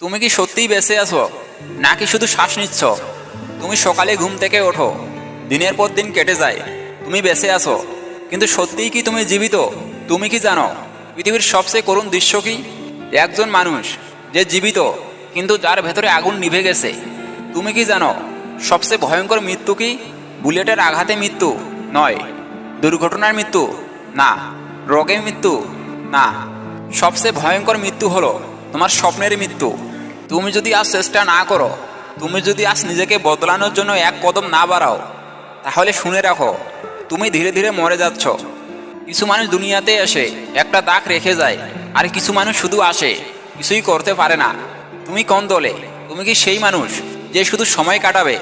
তুমি কি সত্যিই বেঁচে আছো? নাকি শুধু শ্বাস নিচ্ছ? তুমি সকালে ঘুম থেকে ওঠো, দিনের পর দিন কেটে যায়, তুমি বেঁচে আছো। কিন্তু সত্যিই কি তুমি জীবিত? তুমি কি জানো, পৃথিবীর সবচেয়ে করুণ দৃশ্য কি? একজন মানুষ যে জীবিত, কিন্তু যার ভেতরে আগুন নিভে গেছে। তুমি কি জানো, সবচেয়ে ভয়ঙ্কর মৃত্যু কি? বুলেটের আঘাতে মৃত্যু নয়, দুর্ঘটনার মৃত্যু না রোগে মৃত্যু না। সবচেয়ে ভয়ঙ্কর মৃত্যু হলো তোমার স্বপ্নের মৃত্যু। তুমি যদি আজ চেষ্টা না করো, তুমি যদি আজ নিজেকে বদলানোর জন্য এক কদম না বাড়াও, তাহলে শুনে রাখো, তুমি ধীরে ধীরে মরে যাচ্ছ। কিছু মানুষ দুনিয়াতে এসে একটা দাগ রেখে যায়, আর কিছু মানুষ শুধু আসে, কিছুই করতে পারে না। তুমি কোন দলে? তুমি কি সেই মানুষ যে শুধু সময় কাটাবে,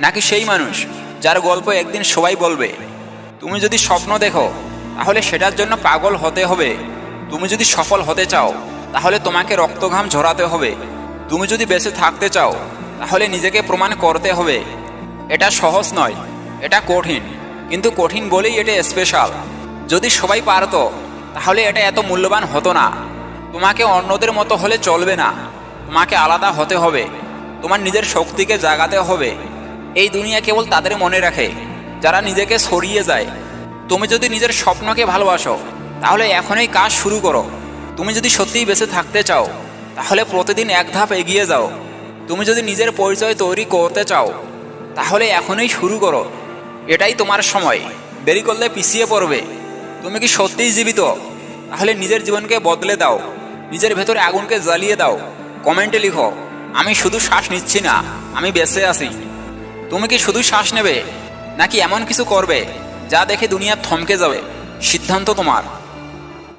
নাকি সেই মানুষ যার গল্প একদিন সবাই বলবে? তুমি যদি স্বপ্ন দেখো, তাহলে সেটার জন্য পাগল হতে হবে। তুমি যদি সফল হতে চাও, তাহলে তোমাকে রক্তঘাম ঝরাতে হবে। তুমি যদি বেঁচে থাকতে চাও, তাহলে নিজেকে প্রমাণ করতে হবে। এটা সহজ নয়, এটা কঠিন। কিন্তু কঠিন বলেই এটা স্পেশাল যদি সবাই পারতো, তাহলে এটা এত মূল্যবান হতো না। তোমাকে অন্যদের মতো হলে চলবে না। তোমাকে আলাদা হতে হবে। তোমার নিজের শক্তিকে জাগাতে হবে। এই দুনিয়া কেবল তাদের মনে রাখে, যারা নিজেকে সরিয়ে যায়। তুমি যদি নিজের স্বপ্নকে ভালোবাসো, তাহলে এখনই কাজ শুরু করো। তুমি যদি সত্যিই বেঁচে থাকতে চাও তাহলে প্রতিদিন এক ধাপ এগিয়ে যাও। তুমি যদি নিজের পরিচয় তৈরি করতে চাও, তাহলে এখনই শুরু করো। এটাই তোমার সময়। দেরি করলে পিছিয়ে পড়বে। তুমি কি সত্যিই জীবিত? তাহলে নিজের জীবনকে বদলে দাও। নিজের ভেতরে আগুনকে জ্বালিয়ে দাও। কমেন্টে লিখো, আমি শুধু শ্বাস নিচ্ছি না, আমি বেঁচে আছি। তুমি কি শুধু শ্বাস নেবে, নাকি এমন কিছু করবে, যা দেখে দুনিয়া থমকে যাবে? সিদ্ধান্ত তোমার।